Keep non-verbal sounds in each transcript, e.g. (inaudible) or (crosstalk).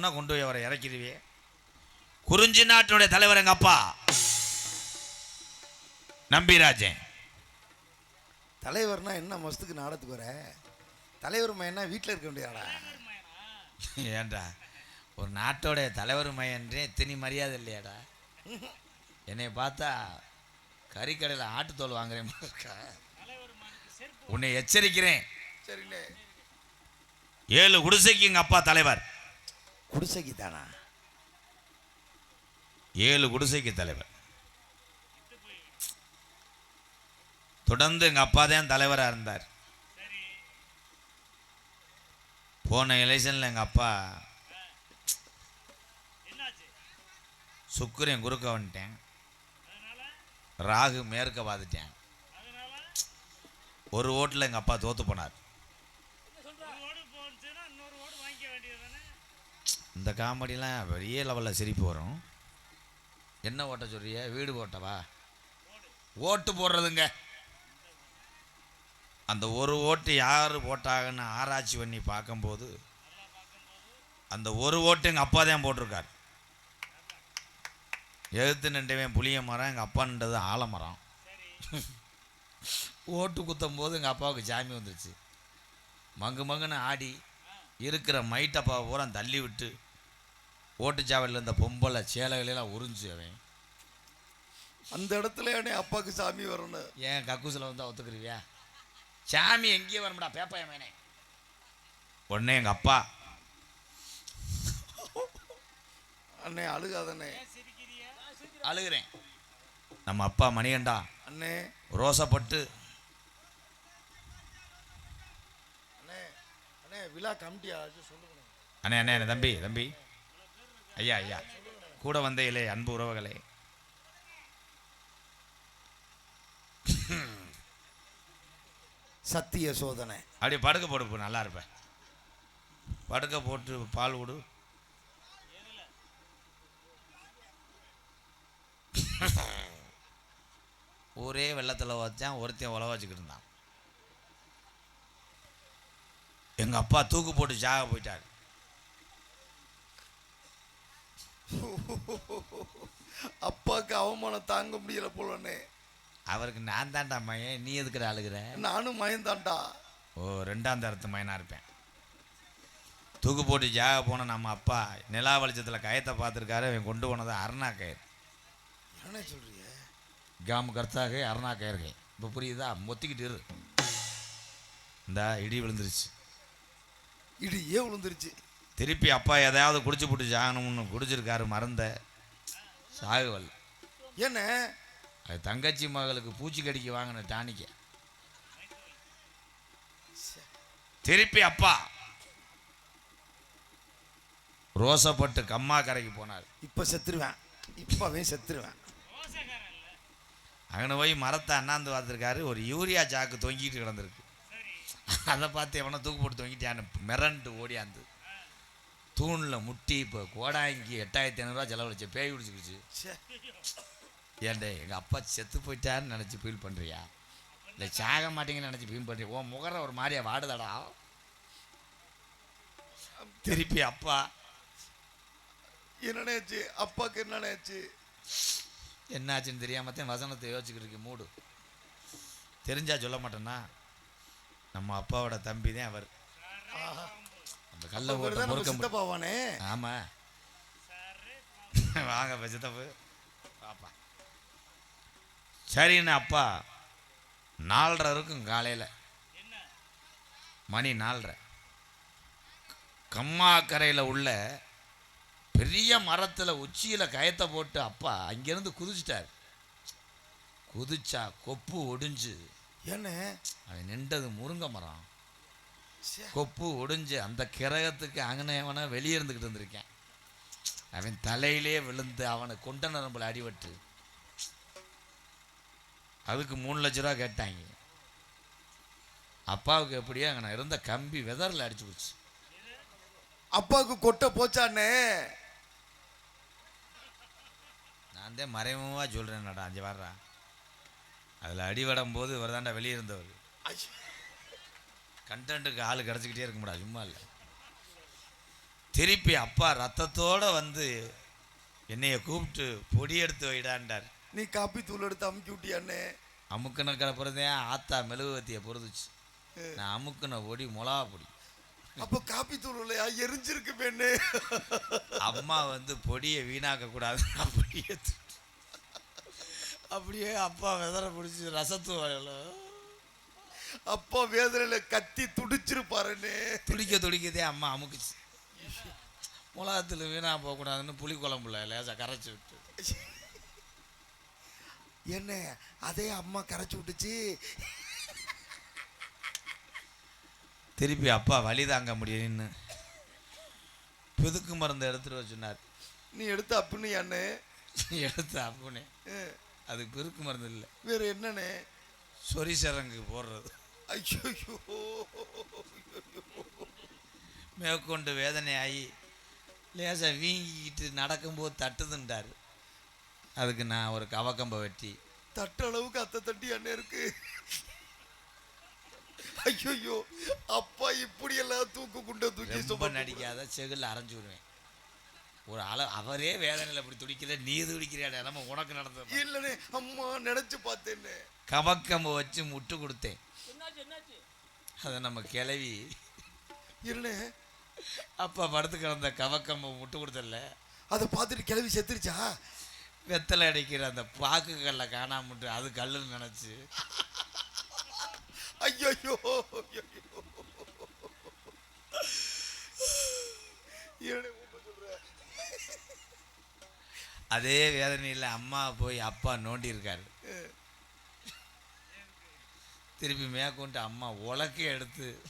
முன்ன கொண்டு போய் அவரை இறக்கிடுவே. குறிஞ்சி நாட்டினுடைய தலைவர் எங்க அப்பா? நம்பிராஜன். தலைவர்னா என்ன மஸ்துக்கு நாடத்துக்கு வர? தலைவர் மையனா வீட்டில் இருக்க முடியாடா ஏன்டா ஒரு நாட்டோடைய தலைவர் மையன்றே இத்தனி மரியாதை இல்லையாடா? என்னை பார்த்தா கறிக்கடையில் ஆட்டுத்தோல் வாங்குறேன் உன்னை எச்சரிக்கிறேன். சரிண்ணே. ஏழு குடிசைக்கு எங்க அப்பா தலைவர். குடிசைக்கு தானா ஏழு குடிசைக்கு தலைவர். தொடர்ந்து எங்கள் அப்பா தான் தலைவராக இருந்தார். போன எலெக்ஷனில் எங்கள் அப்பா சுக்கரன் குறுக்க வந்துட்டேன். ராகு மேற்க பார்த்துட்டேன். ஒரு ஓட்டில் எங்கள் அப்பா தோத்து போனார். இந்த காமெடிலாம் பெரிய லெவலில் சிரிப்பு வரும். என்ன ஓட்ட சொல்றிய? வீடு ஓட்டவா? ஓட்டு போடுறதுங்க. அந்த ஒரு ஓட்டு யார் போட்டாங்கன்னு ஆராய்ச்சி பண்ணி பார்க்கும்போது அந்த ஒரு ஓட்டு எங்கள் அப்பா தான் போட்டிருக்கார். எழுத்து நின்றவன் புளிய மரம் எங்கள் அப்பா நின்றது ஆலமரம். ஓட்டு குத்தும் போது எங்கள் அப்பாவுக்கு ஜாமி வந்துருச்சு. மங்கு மங்குன்னு ஆடி இருக்கிற மைட்டப்பாவை பூரா தள்ளி விட்டு ஓட்டுச்சாவடியில் இருந்த பொம்பளை சேலைகளெல்லாம் உறிஞ்சு அவன். அந்த இடத்துல என் அப்பாவுக்கு சாமி வரணும். ஏன் கக்கூசில் வந்து ஒத்துக்குருவியா சாமி எங்கேயும் வரமுடா பேப்பாய மேனே. உடனே எங்கள் அப்பா. அண்ணே அழுகாதண்ணே. அழுகிறேன். நம்ம அப்பா மணிகண்டா. அண்ணே. ரோசப்பட்டு. அண்ணே அண்ணே விழா கமிட்டியா? சொல்லுங்க. அண்ணே அண்ணே அண்ணே, தம்பி தம்பி. ஐயா ஐயா. கூட வந்தையிலே அன்பு உறவுகளே. சத்திய சோதனை. அப்படியே படுக்க போடு போ, நல்லா இருப்பேன் படுக்க போட்டு பால் விடு ஊரே வெள்ளத்தில் வச்சான் ஒருத்தன் உழவ வச்சுக்கிட்டு இருந்தான். எங்கள் அப்பா தூக்கு போட்டு ஜாக போயிட்டார். (laughs) அப்பாவுக்கு அவமானம் தாங்க முடியல போலண்ணே அவருக்கு நான் தான்டா மயன். நீ எதுக்குற அழுகிற? நானும் மயந்தான்டா. ஓ ரெண்டாம் தரத்து மயனாக இருப்பேன். தூக்கு போட்டு ஜாக போன நம்ம அப்பா நிலா வெளிச்சத்தில் கயத்தை பார்த்துருக்காரு. அவன் கொண்டு போனது அருணா கயிறு. என்ன சொல்றீங்க? காம கர்த்தாக அருணா கயிறுகை இப்போ புரியுதா? மொத்திக்கிட்டு இரு. இந்த இடி விழுந்துருச்சு. இடி ஏன் விழுந்துருச்சு. திருப்பி அப்பா எதையாவது குடிச்சு போட்டு ஜாகணும்னு குடிச்சிருக்காரு மருந்த சாகுவல் என்ன? அது தங்கச்சி மகளுக்கு பூச்சி கடிக்க வாங்கின டானிக்க. திருப்பி அப்பா. ரோசப்பட்டு கம்மா கரைக்கு போனார். இப்ப செத்துருவேன். இப்பவே செத்துருவேன். அங்கன போய் மரத்தை அண்ணாந்து பார்த்துருக்காரு. ஒரு யூரியா சாக்கு தொங்கிட்டு கிடந்திருக்கு. அதை பார்த்து எவனோ தூக்கு போட்டு தொங்கிட்டான்னு மிரண்டு ஓடியாந்து. தூணில் முட்டி இப்போ கோடாங்கி எட்டாயிரத்தி ஐநூறுரூவா செலவழிச்சு பேய் பிடிச்சிக்கிச்சு ச்சே. ஏன்டே எங்கள் அப்பா செத்து போயிட்டான்னு நினச்சி ஃபீல் பண்ணுறியா இல்லை சாக மாட்டீங்கன்னு நினச்சி ஃபீல் பண்ணுறியா உன் முகர ஒரு மாதிரியா வாடுதடா? திருப்பி அப்பா. என்னண்ணே ஆச்சு? அப்பாவுக்கு என்னண்ணே ஆச்சு? என்னாச்சுன்னு தெரியாம தான் வசனத்தை யோசிச்சுக்கிட்டு இருக்கு மூடு. தெரிஞ்சா சொல்ல மாட்டேன்னா நம்ம அப்பாவோட தம்பி தான் அவர். ஆஹா. அந்த கல்ல ஓட்ட முறுக்க சித்தப்பாவானே ஆமா. (laughs) வாங்க சித்தப்பு. பாப்பா சரின்னு அப்பா நாலரை இருக்கும் காலையில். மணி நாலரை. கம்மாக்கரையில் உள்ள பெரிய மரத்தில் உச்சியில் கயத்தை போட்டு அப்பா அங்கேருந்து குதிச்சிட்டார். குதிச்சா கொப்பு ஒடிஞ்சு என்ன? அவன் நின்றது முருங்கை மரம். கொப்பு ஒடிஞ்சு அந்த கிரகத்துக்கு அங்கனவனை வெளியே இருந்துக்கிட்டு இருந்திருக்கேன். அவன் தலையிலே விழுந்து அவனை கொண்ட நரம்புல அடிபட்டு. அதுக்கு மூணு லட்ச ரூபா கேட்டாங்க. அப்பாவுக்கு எப்படியோ அங்கே இருந்த கம்பி வெதரில் அடிச்சு போச்சு. அப்பாவுக்கு கொட்டை போச்சாண்ணே நான் தான் மறைமுகமாக சொல்கிறேன்டா அஞ்சு வர்றா அதில் அடிபடும் போது இவர் தாண்டா வெளியே இருந்தவர். கண்டென்ட்டுக்கு ஆள் கிடச்சிக்கிட்டே இருக்க முடியாது சும்மா இல்லை. திருப்பி அப்பா ரத்தத்தோட வந்து என்னைய கூப்பிட்டு பொடி எடுத்து வைடான்டார். நீ காப்பி தூள் எடுத்து அமுக்கி விட்டியாண்ணே அமுக்குன கிடப்புறதே ஆத்தா மெழுகுவத்தியை பொறுத்துச்சு நான் அமுக்குன பொடி மிளகா பொடி. அப்போ காப்பி தூள் இல்லையா? எரிஞ்சிருக்கு பெண்ணு. அம்மா வந்து பொடியை வீணாக்க கூடாது அப்படியே அப்படியே அப்பா விதற பிடிச்சி ரசத்து அப்பா வேதனையில கத்தி துடிச்சிருப்பாருண்ணே துடிக்க துடிக்கதே அம்மா அமுக்குச்சு. மிளகாத்தில் வீணா போகக்கூடாதுன்னு புளி குழம்புல லேசாக கரைச்சி விட்டு என்ன அதே அம்மா கரைச்சி விட்டுச்சு? திருப்பி அப்பா வலி தாங்க முடியும்னு புதுக்கு மருந்து எடுத்துட்டு வர சொன்னார். நீ எடுத்து அப்படின்னு அண்ணே எடுத்து அப்பனே அதுக்கு பெருக்கு மருந்து இல்லை. வேற என்னண்ணே சொரி சரங்கு போடுறது. ஐயோ மேற்கொண்டு வேதனையாகி லேசாக வீங்கிக்கிட்டு நடக்கும்போது தட்டுதுன்றார். அதுக்கு நான் ஒரு கவக்கம்பை வெட்டி. தட்டு அளவுக்கு அத்தை தட்டி அண்ணே இருக்கு. ஐயோ அப்பா இப்படி எல்லாம் தூக்கு குண்டை தூக்கி ரொம்ப சுமந்து நடிக்காத செகுல்ல அரைஞ்சு விடுவேன். ஒரு அள அவரே வேதனையில் இப்படி துடிக்கல நீ துடிக்கிறியாடா நம்ம உனக்கு நடந்தது. இல்லனே அம்மா நினைச்சு பார்த்தேன்னு கவக்கம்பை வச்சு முட்டு கொடுத்தேன். அதை நம்ம கிளவி. இல்லனே அப்பா படுத்து கிடந்த கவக்கம்பை முட்டு கொடுத்தல அதை பார்த்துட்டு கிளவி செத்துருச்சா? வெத்தலை அடிக்கிற அந்த பாக்கு கல்லை காணாமட்டு அது கல்லுன்னு நினச்சி. ஐயோ அதே வேதனையில் அம்மா போய் அப்பா நோண்டி இருக்காரு திருப்பி மேற்கொண்டு அம்மா உலக்கை எடுத்து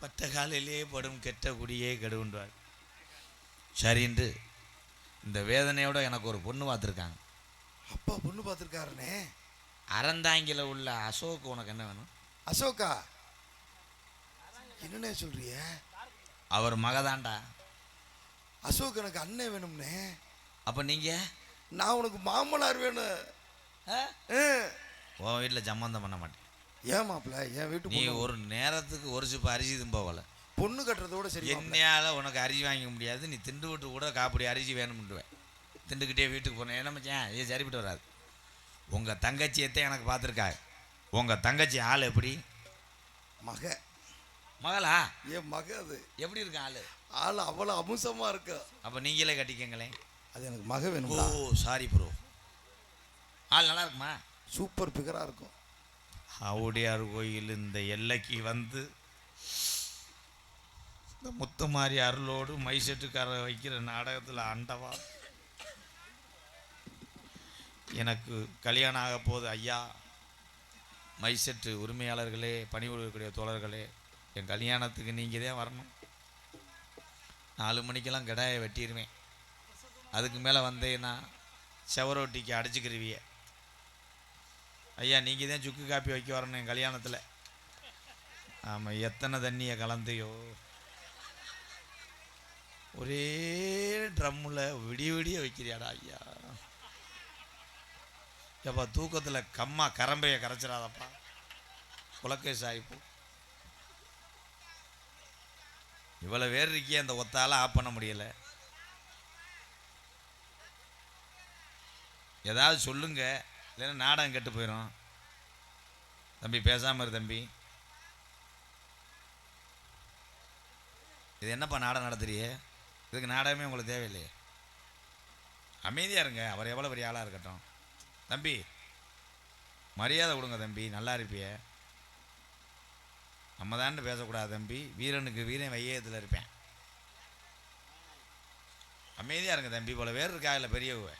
பட்ட காலையிலேயே படும் கெட்ட குடியே கெடுன்றார் சரின்ட்டு இந்த வேதனையோட எனக்கு ஒரு பொண்ணு பார்த்துருக்காங்க. அப்பா பொண்ணு பார்த்துருக்காருண்ணே அறந்தாங்கில உள்ள அசோக் உனக்கு என்ன வேணும்? அசோகா என்னண்ணே சொல்றிய? அவர் மகதாண்டா. அசோக் எனக்கு அண்ணன் வேணும்னே. அப்போ நீங்கள் நான் உனக்கு மாமனார் வேணும். ஆ. உன் வீட்டில் சம்மந்தம் பண்ண மாட்டேன். ஏன் மாப்பிள்ள என் வீட்டு நீ ஒரு நேரத்துக்கு ஒரு சிப்ப அரிசி தும்போவல பொண்ணு கட்டுறதோட சரி. என்னையால உனக்கு அரிசி வாங்கிக்க முடியாது நீ திண்டு விட்டு கூட காப்படி அரிசி வேணும்ன்றுவேன் திண்டுக்கிட்டே வீட்டுக்கு போனேன். என்ன மச்சான்? இது சரிப்பட்டு வராது. உங்கள் தங்கச்சியத்தை எனக்கு பார்த்துருக்காங்க உங்கள் தங்கச்சி ஆள் எப்படி? மக. மகளா? என் மக அது. எப்படி இருக்கு ஆள்? ஆள் அவ்வளோ அமுசமா இருக்கு. அப்போ நீங்களே கட்டிக்கங்களேன். அது எனக்கு மக ஓ வேணும்டா சாரி ப்ரோ ஆள் நல்லா இருக்குமா? சூப்பர் பிகராக இருக்கும். ஆவுடையார் கோயில் இந்த எல்லைக்கு வந்து இந்த முத்துமாரி அருளோடு மைசெட்டுக்கார வைக்கிற நாடகத்தில் ஆண்டவா. எனக்கு கல்யாணம் ஆக போகுது ஐயா. மைசெட்டு உரிமையாளர்களே பணிபுரியக்கூடிய தோழர்களே என் கல்யாணத்துக்கு நீங்கள் தான் வரணும். நாலு மணிக்கெல்லாம் கிடாயை வெட்டிடுவேன் அதுக்கு மேலே வந்தேன்னா செவரொட்டிக்கு அடிச்சுக்கிருவிய. ஐயா நீங்கள் தான் சுக்கு காப்பி வைக்க வரணும் என் கல்யாணத்தில். ஆமாம் எத்தனை தண்ணியை கலந்தையோ. ஒரே ட்ரம்மில் விடிய விடிய வைக்கிறியாடா ஐயா. ஏப்பா தூக்கத்தில் கம்மா கரம்பையை கரைச்சிடாதப்பா. குலக்கே சாய்ப்பு இவ்வளோ பேர் இருக்கியே அந்த ஒத்தால ஆஃப் பண்ண முடியலை. ஏதாவது சொல்லுங்க இல்லைன்னா நாடகம் கெட்டு போயிடும் தம்பி பேசாமல் இரு தம்பி. இது என்னப்பா நாடகம் நடத்துறியே? இதுக்கு நாடகமே உங்களுக்கு தேவையில்லையே. அமைதியாக இருங்க. அவர் எவ்வளோ பெரிய ஆளாக இருக்கட்டும். தம்பி மரியாதை கொடுங்க தம்பி. நல்லா இருப்பிய. நம்ம தான் பேசக்கூடாது தம்பி. வீரனுக்கு வீரன் வையத்தில் இருப்பேன். அமைதியாக இருங்க தம்பி. போல பேர் இருக்கா இல்லை பெரியவ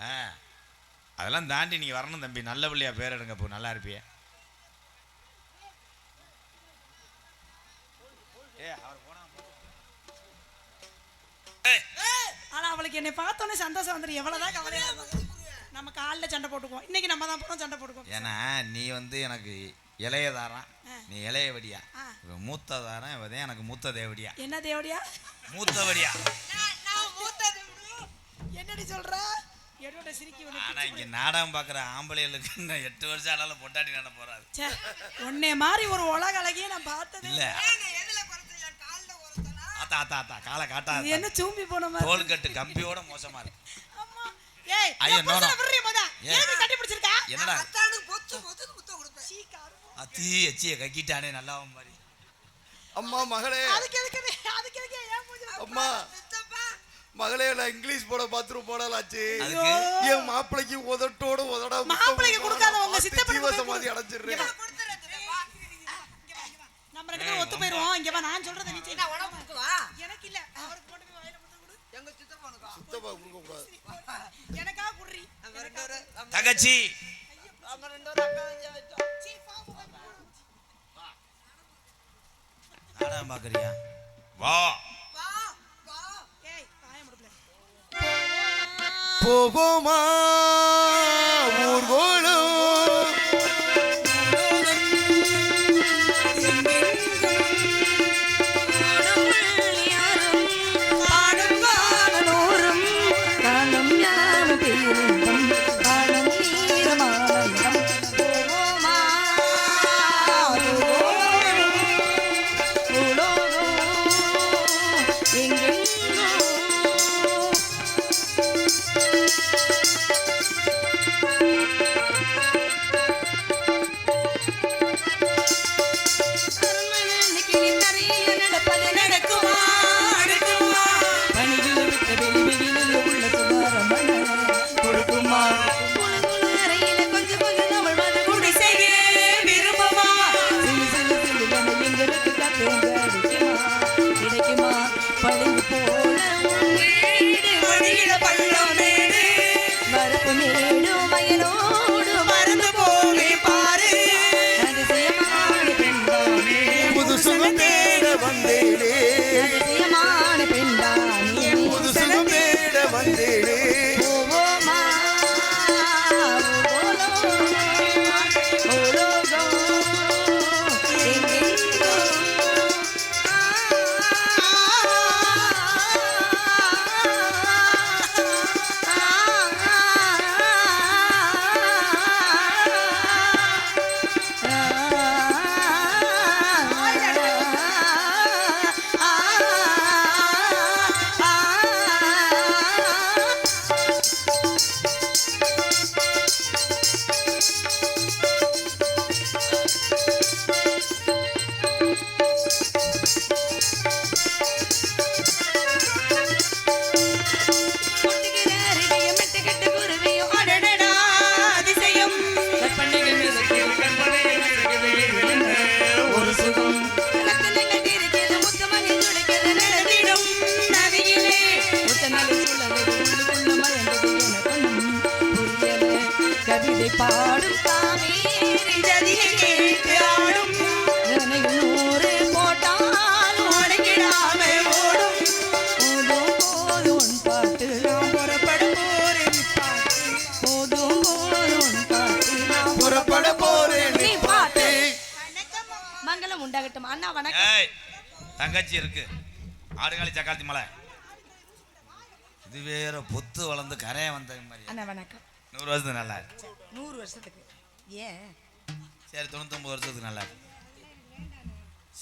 ஆ. அதெல்லாம் தாண்டி நீங்கள் வரணும் தம்பி. நல்ல பிள்ளையா பேர் எடுங்க இப்போ நல்லா இருப்பிய. ஏ அவர் போனா ஆனா அவளுக்கு என்னை பார்த்தோன்னே சந்தோஷம் வந்துடும் எவ்வளவுதான் கவலையா நம்ம காலில் சண்டை போட்டுக்குவோம். இன்னைக்கு நம்ம தான் போறோம் சண்டை போட்டுக்குவோம். ஏன்னா நீ வந்து எனக்கு இளையதாரம் நீ இளையவடியா ஆ. இவன் மூத்ததாரம் இவன் தான் எனக்கு மூத்த தேவடியா. என்ன தேவடியா? மூத்தவடியா என்னடி சொல்ற? என்னோட சிரிக்கி வந்து ஆனா இங்க நாடகம் பார்க்குற ஆம்பளைகளுக்கு இன்னும் எட்டு வருஷம் ஆனாலும் பொண்டாட்டி நட போறாது. உன்னை மாதிரி ஒரு உலக அழகிய நான் பார்த்ததே இல்ல. எதுல குறைச்ச ஆத்தா ஆத்தா காலை இது காட்டாத என்ன சூம்பி போன மாதிரி? தோல் கட்டு கம்பியோட மோசமா இருக்கு. அம்மா ஏய் ஐயோ, மொத? ஏன்? எனக்கு கட்டி பிடிச்சிருக்கா? என்னடா? அத்தானுக்கு பொத்து பொத்துன்னு முத்தம் கொடுப்பேன். சீ. அத்தி எச்சிய கக்கிட்டானே நல்லா மாதிரி அம்மா மகளே. அதுக்கு எதுக்கு நீ- அதுக்கு எதுக்கு ஏன் மூஞ்சில அம்மா. மகளே நான் இங்கிலீஷ் போட பாத்ரூம் போடலாச்சு. அதுக்கு? என் மாப்பிளைக்கு உதட்டோட உதடா முத்தம் மாப்பிள்ளைக்கு கொடுக்காத உங்க ஜீவசமாதி கொடு. அடைஞ்சிடுறேன். நம்ம ரெண்டு பேரும் ஒத்து போயிருவோம். இங்க வா நான் சொல்றதை நீ என்ன செய் உடம்பு இருக்குவா எனக்கு இல்ல. அவருக்கு போய் வாயில முத்தம் கொடு. எங்க சித்தப்பானுக்கா? சித்தப்பா கொடுக்க கூடாது. எனக்காக குடுறி. பேரும் நம்ம- ரெண்டு பேரும் அக்கா வச்சோம். சீ, பாவம். நாடகம் பாக்குறியா? வா. போகுமா? மங்களம் உண்டாகட்டும். அண்ணா வணக்கம். தங்கச்சி இருக்கு. ஆடுகாலி சக்காத்தி மலை. இது வேற பொத்து வளர்ந்து கரைய வந்த மாதிரி. அண்ணா வணக்கம். நூறு வருஷத்துக்கு நல்லா இருக்கு. நூறு வருஷத்துக்கு. ஏன்? சரி தொண்ணூத்தொம்பது வருஷத்துக்கு நல்லா இருக்கு.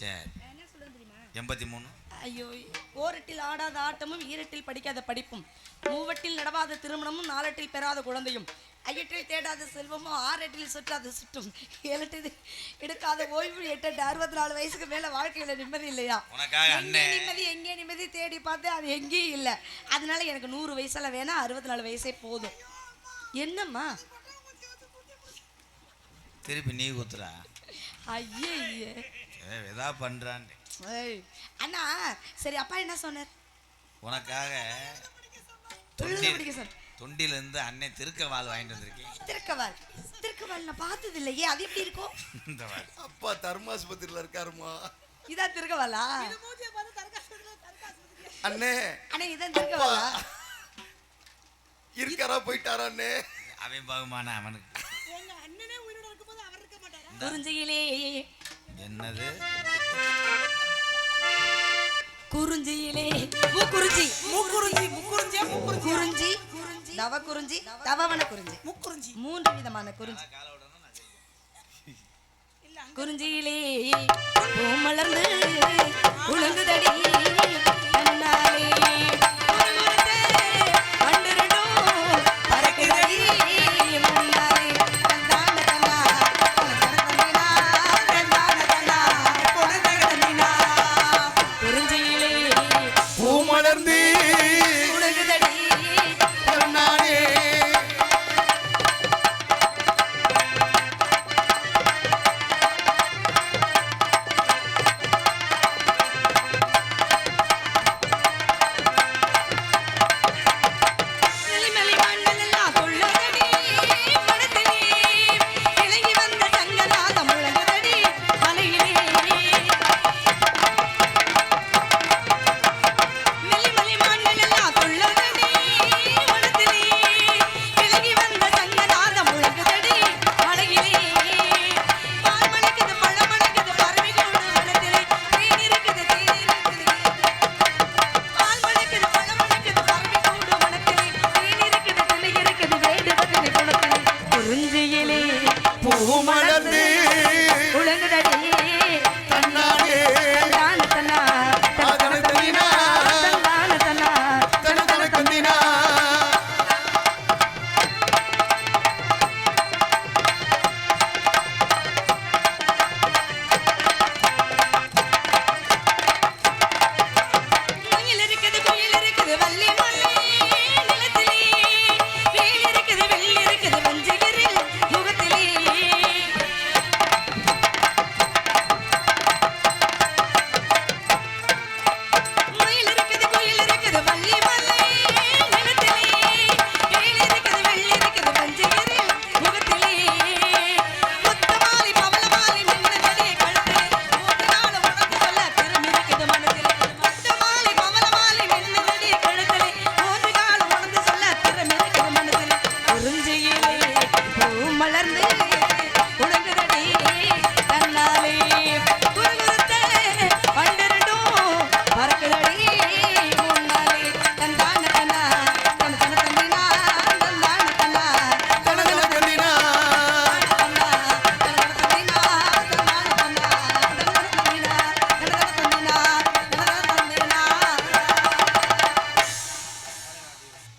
சரி. எண்பத்தி மூணு ஐயோ ஓரட்டில் ஆடாத ஆட்டமும் ஈரட்டில் படிக்காத படிப்பும். மூவட்டில் நடவாத திருமணமும் நாலட்டில் பெறாத குழந்தையும். ஐயற்றில் தேடாத செல்வமும் ஆறெட்டில் சுற்றாத சுற்றும் ஏழட்டில் எடுக்காத ஓய்வு எட்டு அறுபத்தி நாலு வயசுக்கு மேல வாழ்க்கையில நிம்மதி இல்லையா? நிம்மதி எங்கே நிம்மதி தேடி பார்த்தேன் அது எங்கேயும் இல்லை. அதனால எனக்கு நூறு வயசுல வேணா அறுபத்தி நாலு வயசே போதும். என்னம்மா? திருப்பி நீ குத்துறா ஐயே ஏய், எதா பண்றான்னு அண்ணா சரி அப்பா என்ன சொன்னார்? உனக்காக படிக்க சார் தொண்டில இருந்து அண்ணன் திருக்க வாள் வாங்கிட்டு வந்திருக்கேன். திருக்கவால். திருக்கவால் நான் பார்த்தது இல்லையே அது எப்படி இருக்கும்? இந்த அப்பா தர்மாஸ்பத்திரியில இருக்காருமா? இதான் திருக்கவாலா? அண்ணே. அண்ணா இதான் திருக்கவாலா? இருக்காரா போயிட்டாரா அண்ணே? அவன் பகுமான அவனுக்கு. எங்க அண்ணனே உயிரோட இருக்கும்போது அவர் இருக்க மாட்டாரா? குறிஞ்சியிலே. என்னது? குறிஞ்சியிலே. முக்குறிஞ்சி. முக்குறிஞ்சி முக்குறிஞ்சி குறிஞ்சி. தவ குறிஞ்சி தவவன குறிஞ்சி. முக்குறிஞ்சி. மூன்று விதமான குறிஞ்சி. குறிஞ்சியிலே பூ மலர்ந்து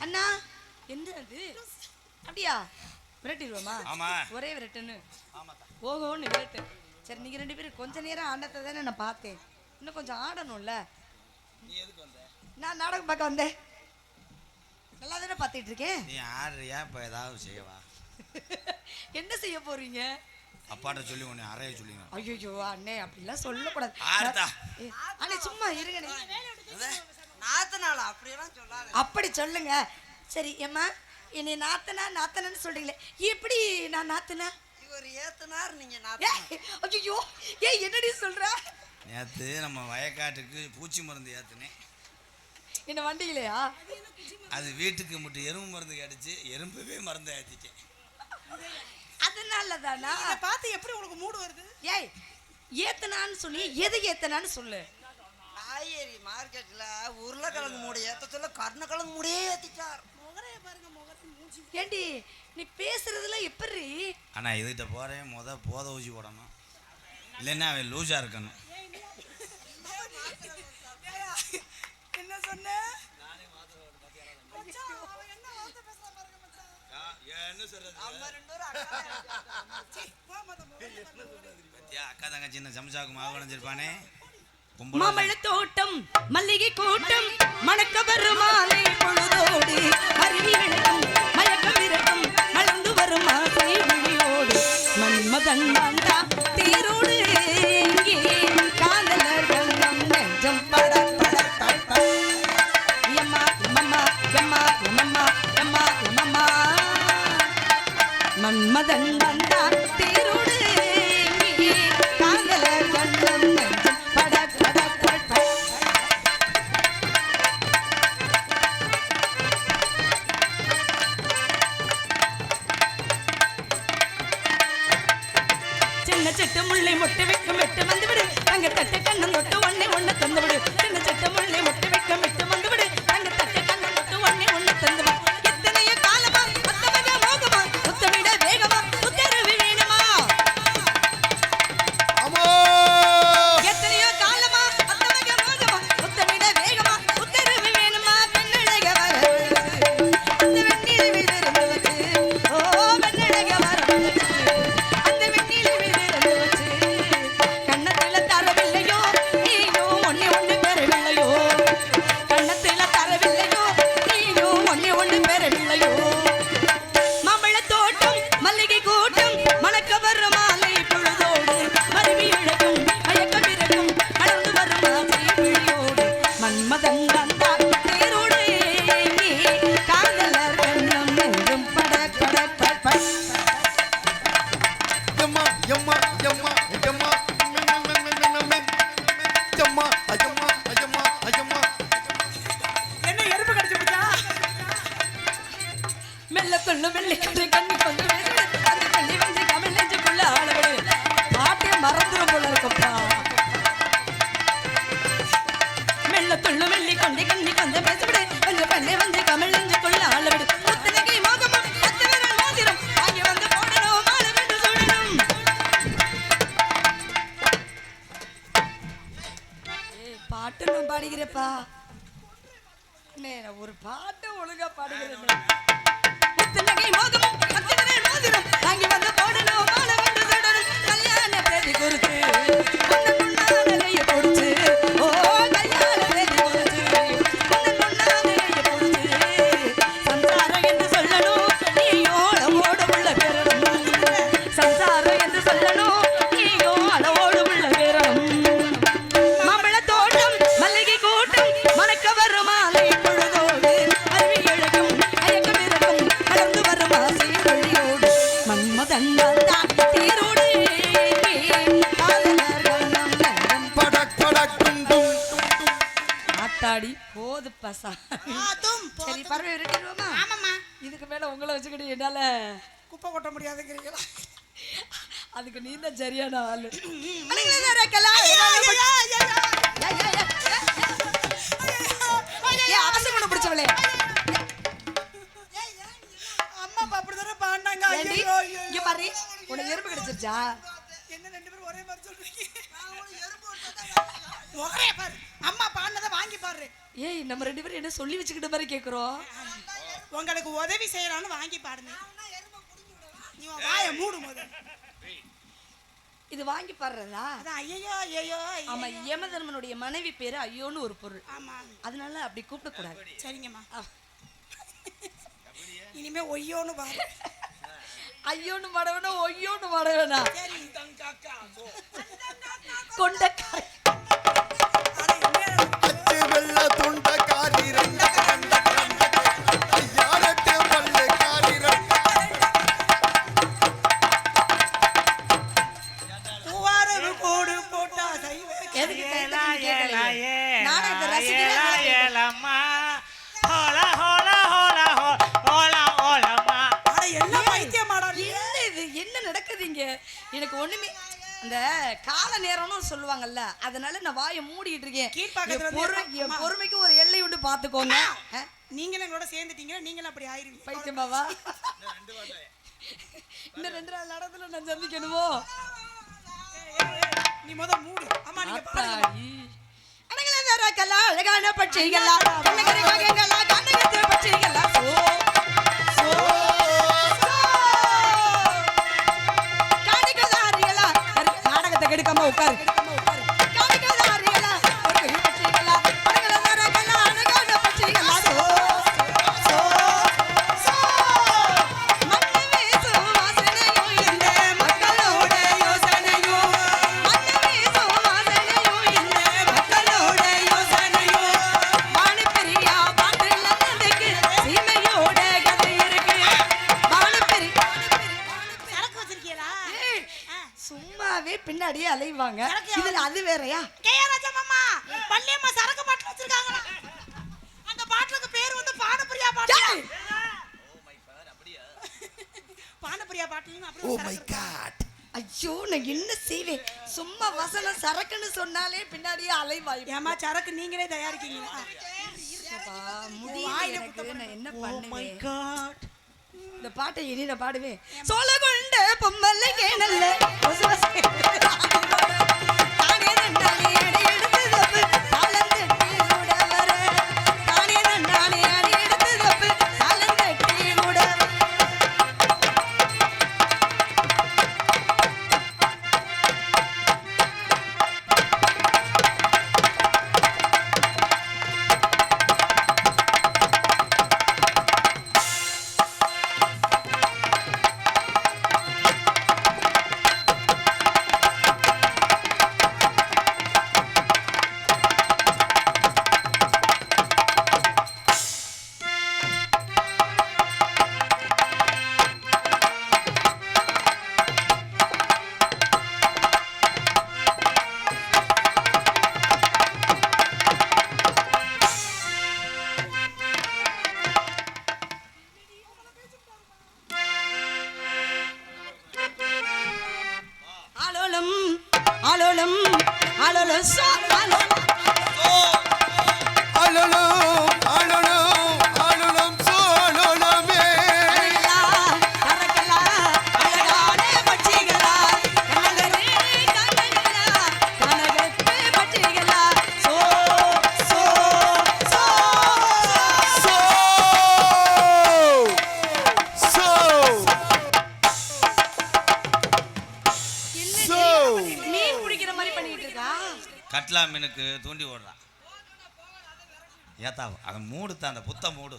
அண்ணா. என்ன அது? அப்படியா? விரட்டிடுவோமா? ஆமா. ஒரே விரட்டுன்னு. ஓகோன்னு விரட்டு. சரி நீங்க ரெண்டு பேரும் கொஞ்ச நேரம் ஆண்டத்தை தானே நான் பார்த்தேன். இன்னும் கொஞ்சம் ஆடணும்ல. நான் நாடகம் பார்க்க வந்தேன். நல்லா தானே பார்த்துட்டு இருக்கேன். நீ ஆடுறியா? இப்போ ஏதாவது செய்யவா (laughs) என்ன செய்ய போறீங்க? அப்பாட்ட சொல்லி உன்னை அறைய சொல்லிங்க ஐயோ அண்ணே அப்படிலாம் சொல்லக்கூடாது. அண்ணே சும்மா இருங்க நாத்தனால அப்படியெல்லாம் சொல்லாத. அப்படி சொல்லுங்க. சரி ஏம்மா என்னை நாத்தனா நாத்தனன்னு சொல்றீங்களே. எப்படி நான் நாத்தனா? இவர் ஏத்தனார் நீங்க நாத்தனா. ஐயோ ஏ என்னடி சொல்ற? நேற்று நம்ம வயக்காட்டுக்கு பூச்சி மருந்து ஏற்றுனேன் என்ன வண்டியிலையா? அது வீட்டுக்கு மட்டும் எறும்பு மருந்து அடிச்சு எறும்பவே மருந்து ஏற்றிட்டேன் அதனால தானா இதை பார்த்து எப்படி உங்களுக்கு மூடு வருது? ஏய் ஏத்தனான்னு சொல்லி எதை ஏத்தனான்னு சொல்லு. காய்கறி மார்க்கெட்ல உருளைக்கிழங்கு மூடை ஏத்த சொல்ல கருணக்கிழங்கு மூடையே ஏத்திட்டார். முகரைய பாருங்க முகரை மூஞ்சி. ஏண்டி நீ பேசுறதுல எப்படி ஆனால் இதுகிட்ட போகிறேன் முத போத ஊசி போடணும். இல்லைன்னா அவன் லூஸாக இருக்கணும். என்ன சொன்ன? என்ன. என்ன அக்கா சீ, போம்மா, அந்த முகரைய பாருங்க. பத்தியா அக்கா தங்க சின்ன சம்சாவுக்கு மாவு கணைஞ்சிருப்பானே கும்பல மாமழ தோட்டம் மல்லிகை கூட்டம் மணக்க வரும் மாலை பொழுதோடி அருவி விளக்கும் மயக்கம் இருக்கும் மலர்ந்து வரும் ஆசை விழியோடு. மன்மதன் வந்தா தேரோடு சரியான ஆளு அவசரம் பிடிச்சவளே அம்மா அப்பா அப்படிதானே பாண்டாங்க இங்க பாரு உனக்கு எறும்பு கிடைச்சிருச்சா என்ன ரெண்டு பேரும் ஒரே மாதிரி சொல்றீங்க ஒரே பாரு அம்மா பாண்டதை வாங்கி பாரு ஏய் நம்ம ரெண்டு பேரும் என்ன சொல்லி வச்சுக்கிட்ட மாதிரி கேக்குறோம் உங்களுக்கு உதவி செய்யலாம்னு வாங்கி பாடுங்க நீ வாயை மூடு முதல்ல இது வாங்கி பாடுறதா அதான் ஐயோ ஐயோ ஆமா யமதர்மனுடைய மனைவி பேரு ஐயோன்னு ஒரு பொருள். ஆமா. அதனால அப்படி கூப்பிடக்கூடாது. சரிங்கம்மா. இனிமே ஒய்யோன்னு பாரு. ஐயோன்னு பாடவேனா ஒய்யோன்னு பாடவேனா? சரி. கொண்டக்காய். அட, என்ன? அச்சு வெள்ள துண்ட காரி ரெண்ட எனக்கு ஒண்ணுமே அந்த கால நேரம்னு சொல்லுவாங்கல்ல அதனால நான் வாயை மூடிட்டு இருக்கேன். பொறுமைக்கு ஒரு எல்லை விட்டு பாத்துக்கோங்க? நீங்களும் எங்களோட சேர்ந்துட்டீங்க நீங்களும் அப்படி ஆயிருவீங்க. பைத்தியமாவா இன்னும் ரெண்டு நாள் நடத்துல நான் சந்திக்கணுமோ? நீ முத மூடு. அம்மா நீங்க அழகான பட்சிகளா கண்ணகரை காகங்களா கண்ணகத்து பட்சிகளா சோ ಸರ್ಕಾರ சரக்கு இதுல அது வேறயா? கேயா ராஜா மாமா பள்ளியம்மா சரக்கு பாட்டில் வச்சிருக்காங்களா? அந்த பாட்டுக்கு பேர் வந்து பானப்பிரியா பாட்டு. ஏய், பானப்பிரியா பாட்டிலும் ஓ மை காட் ஐயோ நான் என்ன செய்வேன்? சும்மா வசனம் சரக்குன்னு சொன்னாலே பின்னாடியே அலைவாய் ஏமா சரக்கு நீங்களே தயாரிக்கீங்களா முடியல என்ன Oh பண்ணுவேன்? காட் இந்த பாட்டை இனி நான் பாடுவேன். சோழ கொண்ட பொம்மல்ல கேணல்ல. அலோலம் அலோலம் அலோலம் சோ அலோலம் ஏத்தா அவன் மூடு. தான் அந்த புத்த? மூடு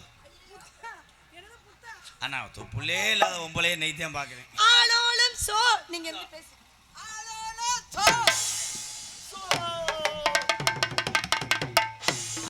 அண்ணா தொப்புலே இல்லாத ஒம்பளே நெய்த்தியம் பார்க்குறேன். சோ நீங்க இருந்து பேசி.